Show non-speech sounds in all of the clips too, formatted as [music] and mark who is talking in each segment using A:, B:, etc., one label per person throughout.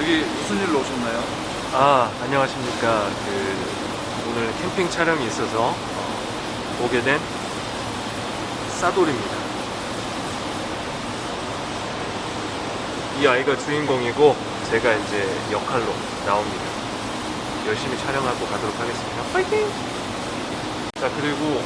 A: 여기 무슨 일로 오셨나요?
B: 아, 안녕하십니까. 그, 오늘 캠핑 촬영이 있어서 어, 오게 된 싸돌입니다. 이 아이가 주인공이고 제가 이제 역할로 나옵니다. 열심히 촬영하고 가도록 하겠습니다. 파이팅! 자, 그리고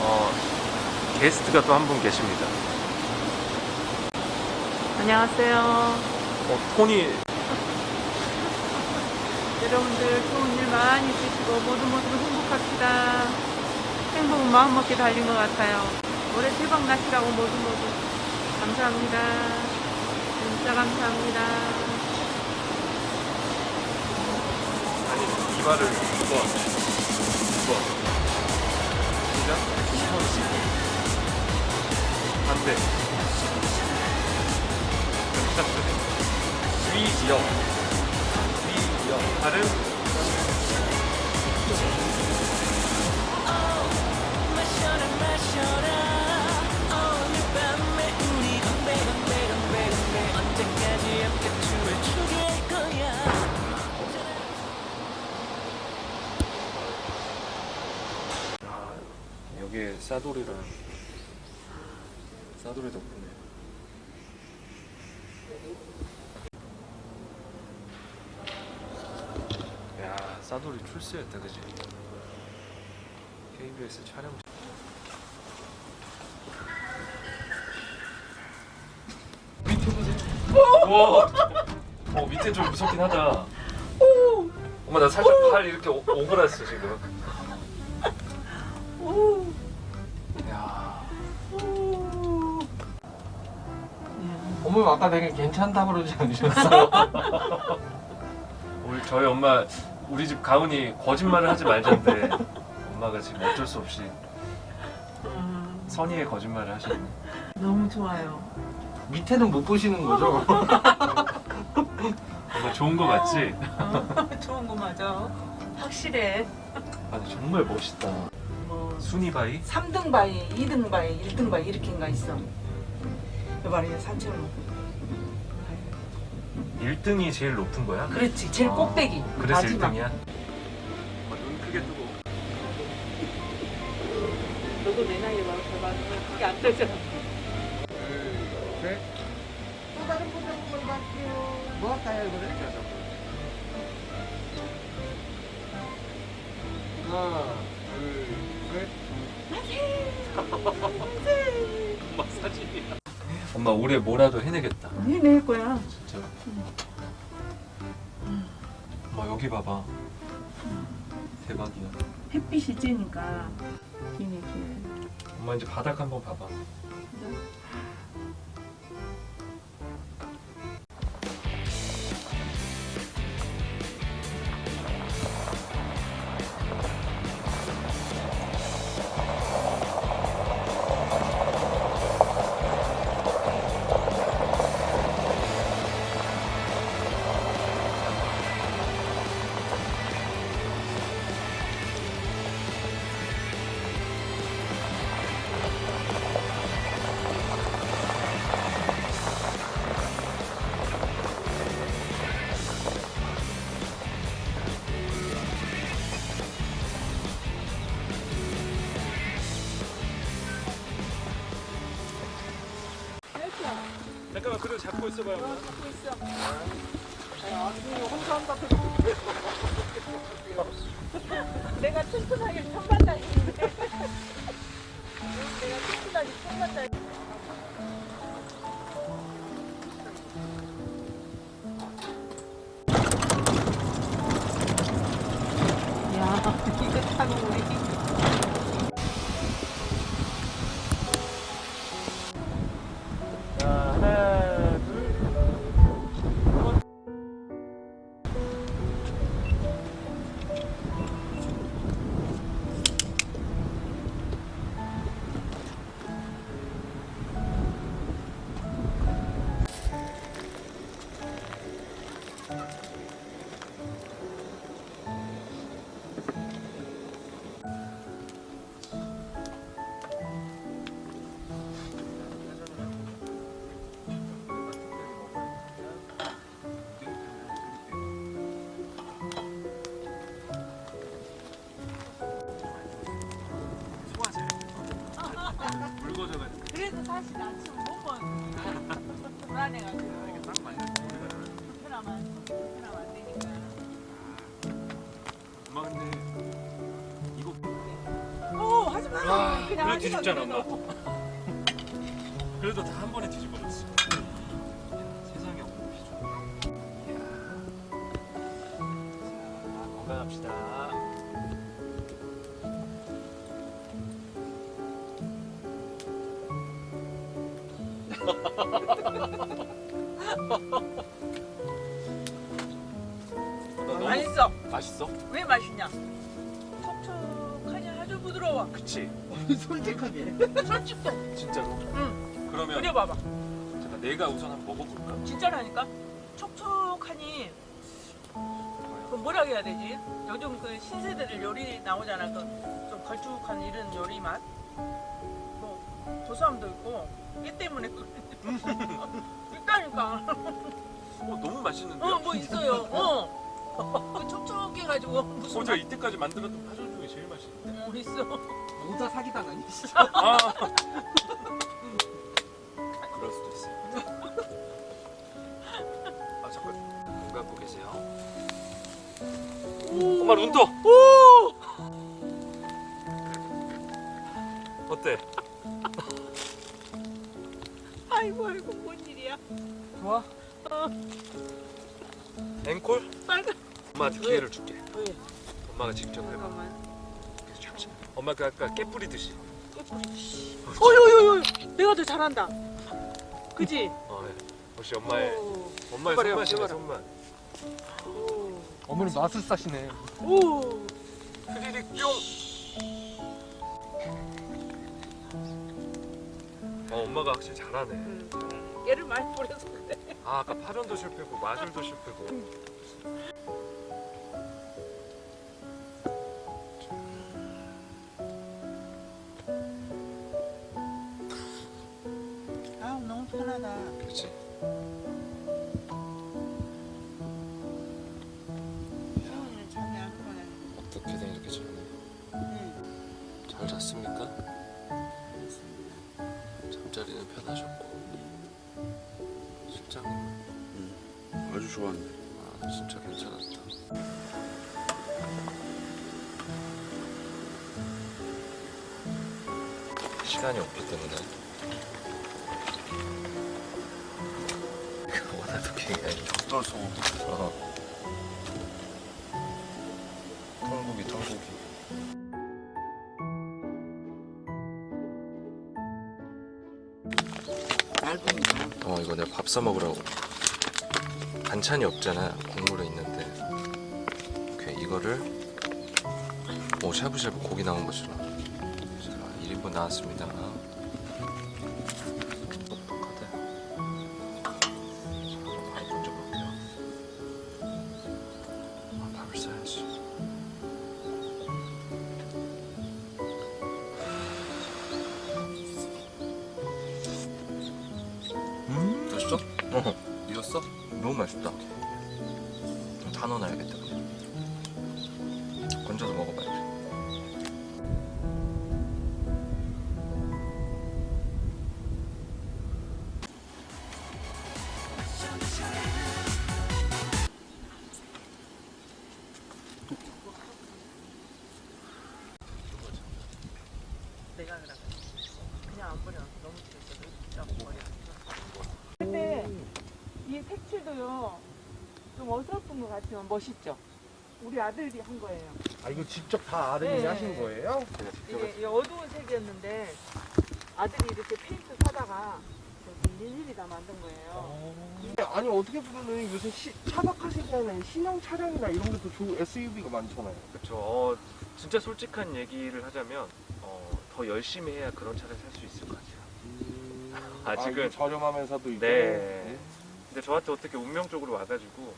B: 어, 게스트가 또 한 분 계십니다.
C: 안녕하세요.
B: 어, 톤이
C: 여러분들 좋은 일 많이 있으시고 모두 모두 행복합시다. 행복은 마음먹기 달린 것 같아요. 올해 대박 나시라고 모두 모두 감사합니다. 진짜 감사합니다.
B: 아니 이발을 두번 두번 시작 반대
D: 건배 언제까지 함
B: 아, 여기에 싸돌이랑 싸돌이 덕분에 야 출세했다 그지? KBS 촬영. 밑에 보세요. 와 어, 밑에 좀 무섭긴 하다. 엄마 나 살짝 팔 이렇게 오, 오그랐어 지금. 야.
E: 어머님 아까 되게 괜찮다고 그러지 않으셨어요? [laughs]
B: 우리 저희 엄마 우리 집 가은이 거짓말을 하지 말자는데 엄마가 지금 어쩔 수 없이
C: 음,
B: 선의의 거짓말을 하시네.
C: 너무 좋아요.
E: 밑에는 못 보시는 거죠?
B: 엄마 좋은 거 맞지?
C: 어, 좋은 거 맞아. 확실해.
B: 아 정말 멋있다.
C: 뭐
B: 순이 바이?
C: 3등 바위, 2등 바위, 1등 바위 이렇게인가 있어. 여봐라, 산책을 먹고.
B: 1등이 제일 높은 거야?
C: 그렇지, 제일
B: 아,
C: 꼭대기.
B: 그래서
C: 마지막.
B: 1등이야? 눈 크게 뜨고. [laughs]
C: 너도 내 나이에 와서 봐봐. 그게 안 되잖아.
E: 또 다른 분들 한번 갈게요. 뭐 할까요, 이번에? 하나, 둘, 셋. [laughs]
B: 엄마 사진이야. 엄마 올해 뭐라도 해내겠다.
C: 해낼 거야.
B: 진짜. 엄마 여기 봐봐. 대박이야.
C: 햇빛이 쬐니까 기네 기네.
B: 엄마 이제 바닥 한번 봐봐. 잠깐만 그대로 잡고 있어봐요. 엄마. [laughs]
C: 내가 튼튼하게 천만다니는데. [laughs] 내가 튼튼하게 천만다니.
F: 사실 아침 못 먹으니까 불안해가지고
B: 이게 딱 맞는
F: 불편하면 불편하면 안 되니까
B: 엄마 근데 이거
F: 오 하지 마
B: 와,
F: 그냥
B: 그래
F: 하지 마,
B: 뒤집잖아,
F: 그래도.
B: 그래도 다 한 번에 뒤집어졌어. 세상에 없는. 자, 건강합시다.
F: 맛있어
B: 맛있어?
F: 왜 맛있냐 촉촉하니 아주 부드러워
B: 그치? [laughs]
E: 솔직하게.
F: 솔직도
B: 진짜로?
F: 응
B: 그러면
F: 그려봐봐
B: 잠깐 내가 우선 한번 먹어볼까?
F: 진짜라니까 촉촉하니 그 뭐라 해야 되지? 요즘 그 신세대들 요리 나오잖아. 그 좀 걸쭉한 이런 요리 맛. 뭐 고소함도 있고 얘 때문에 [laughs] 있다니까.
B: 어 너무 맛있는데?
F: 어뭐 있어요. 어. 그 촉촉해가지고 무슨
B: 어, 제가 이때까지 만들었던 파전 중에 제일 맛있는데.
F: 맛 어, 있어.
E: 모자 사기당 아니시죠? [laughs]
B: 아. 그럴 수도 있어요. 아 잠깐 눈 감고 계세요. 엄마 눈 떠. 오. 어때?
F: 아이고 아이고 뭔 일이야.
E: 좋아.
B: 앵콜?
F: 빨간.
B: 엄마한테 기회를 줄게.
F: 왜?
B: 엄마가 직접 해봐.
F: 잠깐만.
B: 잠시만. 엄마 그 아까 깨 뿌리듯이.
F: 어유유유. 내가 더 잘한다. 그지?
B: 어, 네. 역시 엄마의
F: 오.
B: 엄마의
F: 해봐라,
B: 손맛이네. 손맛.
F: 오.
E: 어머니 마술사시네.
F: 오.
B: 흐리릭 뿅. 어 엄마가 확실히 잘하네.
F: 음, 깨를 많이 뿌려서 그래.
B: 아 아까 파전도 실패고 마술도 실패고.
F: 아 너무 편하다.
B: 그렇지.
F: 시원이는 잠이 안 오네.
B: 어떻게든 이렇게 잘해.
F: 응.
B: 잘 잤습니까? 잠자리는 편하셨고. 실장님,
A: 아주 좋았네.
B: 아 진짜 괜찮았다. 시간이 없기 때문에 원하던 게
A: 쩔소.
B: 어. 털고 내가 밥 사 먹으라고. 반찬이 없잖아 국물에 있는데. 오케이 이거를 오 샤브샤브 고기 나온 것처럼. 자 1인분 나왔습니다
F: 색칠도요. 좀 어설픈 것 같지만 멋있죠. 우리 아들이 한 거예요.
E: 아 이거 직접 다 아드님이
F: 네.
E: 하신 거예요?
B: 직접
F: 이게, 이게 어두운 색이었는데 아들이 이렇게 페인트 사다가 저기 일일이 다 만든 거예요.
E: 아니 어떻게 보면은 요새 시, 차박하시기에는 신형 차량이나 이런 게더 좋은 SUV가 많잖아요.
B: 그쵸 어, 진짜 솔직한 얘기를 하자면 어, 더 열심히 해야 그런 차를 살 수 있을 것 같아요 [laughs] 아직은
E: 이거 저렴하면서도 이제
B: 네. 근데 저한테 어떻게 운명적으로 와가지고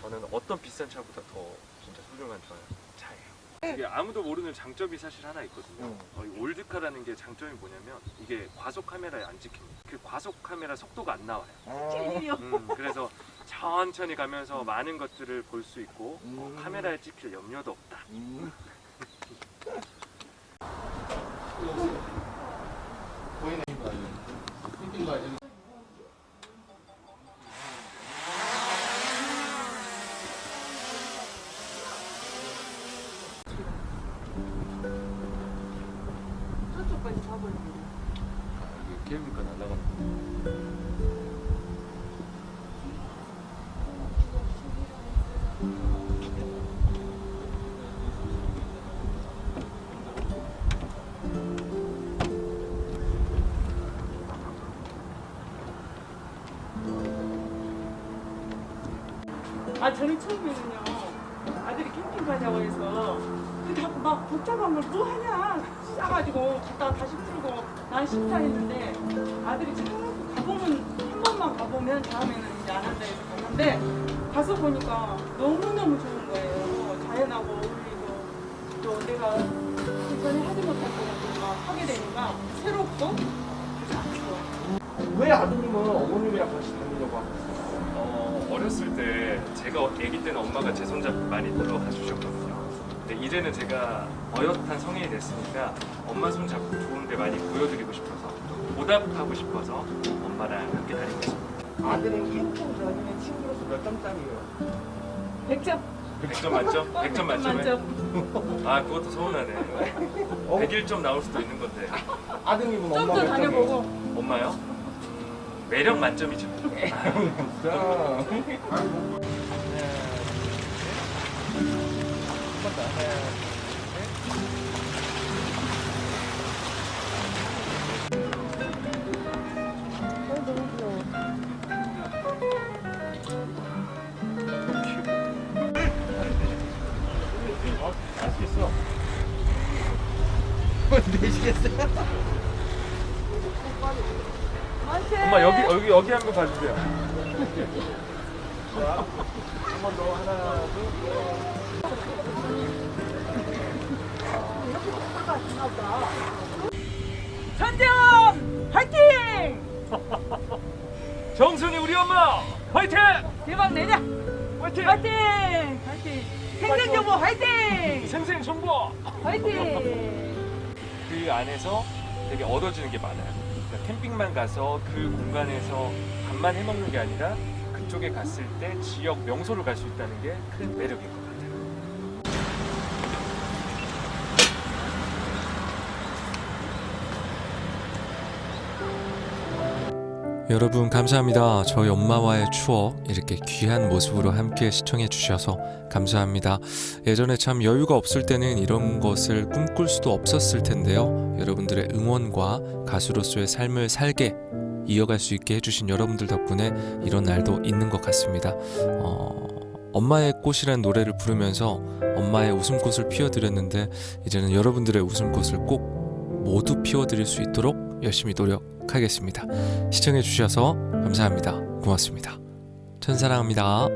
B: 저는 어떤 비싼 차보다 더 진짜 소중한 저 차예요. 이게 아무도 모르는 장점이 사실 하나 있거든요.
E: 음.
B: 어, 이 올드카라는 게 장점이 뭐냐면 이게 과속 카메라에 안 찍힙니다. 그 과속 카메라 속도가 안 나와요.
E: 아.
B: 음, 그래서 천천히 가면서 많은 것들을 볼 수 있고 어,
E: 음.
B: 카메라에 찍힐 염려도 없다.
E: 음. 보이네
B: 아
C: 저는 처음에는요 아들이 캠핑 가자고 해서 근데 자꾸 막 복잡한 걸 뭐 하냐 싸가지고 갔다가 다시 풀고 난 싫다 했는데 아들이 자꾸 가보면 한 번만 가보면 다음에는 이제 안 한다 해서 갔는데 가서 보니까 너무너무 좋은 거예요 자연하고 어울리고 또 내가 그 전에 하지 못한 거를 막 하게 되니까 새롭고
E: 왜 아드님은 어머님이랑 같이 다니려고 하셨어요?
B: 어, 어렸을 때 제가 아기 때는 엄마가 제 손잡고 많이 놀러 가주셨거든요. 근데 이제는 제가 어엿한 성인이 됐으니까 엄마 손 잡고 좋은데 많이 보여드리고 싶어서 보답하고 싶어서 엄마랑 함께 다니고 있습니다.
E: 아들은 캠핑 다니는 친구로서 몇 점짜리예요?
C: 100점
B: 100점 만점? [laughs] 100점 만점에?
C: 만점
B: 아 그것도 서운하네. 101점 나올 수도 있는 건데.
E: 아드님은
C: 좀
E: 엄마 더몇
C: 다녀보고?
B: 엄마요? 음, 매력 만점이죠.
E: 자, 할수
B: 여기 한번 봐주세요.
E: 한번 더 하나, 둘.
C: 전재원 화이팅!
B: 정순이 우리 엄마 화이팅!
C: 대박 내자!
B: 화이팅!
C: 화이팅! 화이팅! 생생 정보 화이팅!
B: 생생 정보.
C: 화이팅!
B: 그 안에서 되게 얻어지는 게 많아요. 캠핑만 가서 그 공간에서 밥만 해 먹는 게 아니라 그쪽에 갔을 때 지역 명소를 갈 수 있다는 게큰 같아요.
G: 여러분 감사합니다. 저희 엄마와의 추억 이렇게 귀한 모습으로 함께 시청해 주셔서 감사합니다. 예전에 참 여유가 없을 때는 이런 것을 꿈꿀 수도 없었을 텐데요. 여러분들의 응원과 가수로서의 삶을 살게 이어갈 수 있게 해주신 여러분들 덕분에 이런 날도 있는 것 같습니다. 어, 엄마의 꽃이란 노래를 부르면서 엄마의 웃음꽃을 피워드렸는데 이제는 여러분들의 웃음꽃을 꼭 모두 피워드릴 수 있도록 열심히 노력 하겠습니다. 시청해 주셔서 감사합니다. 고맙습니다. 천사랑합니다.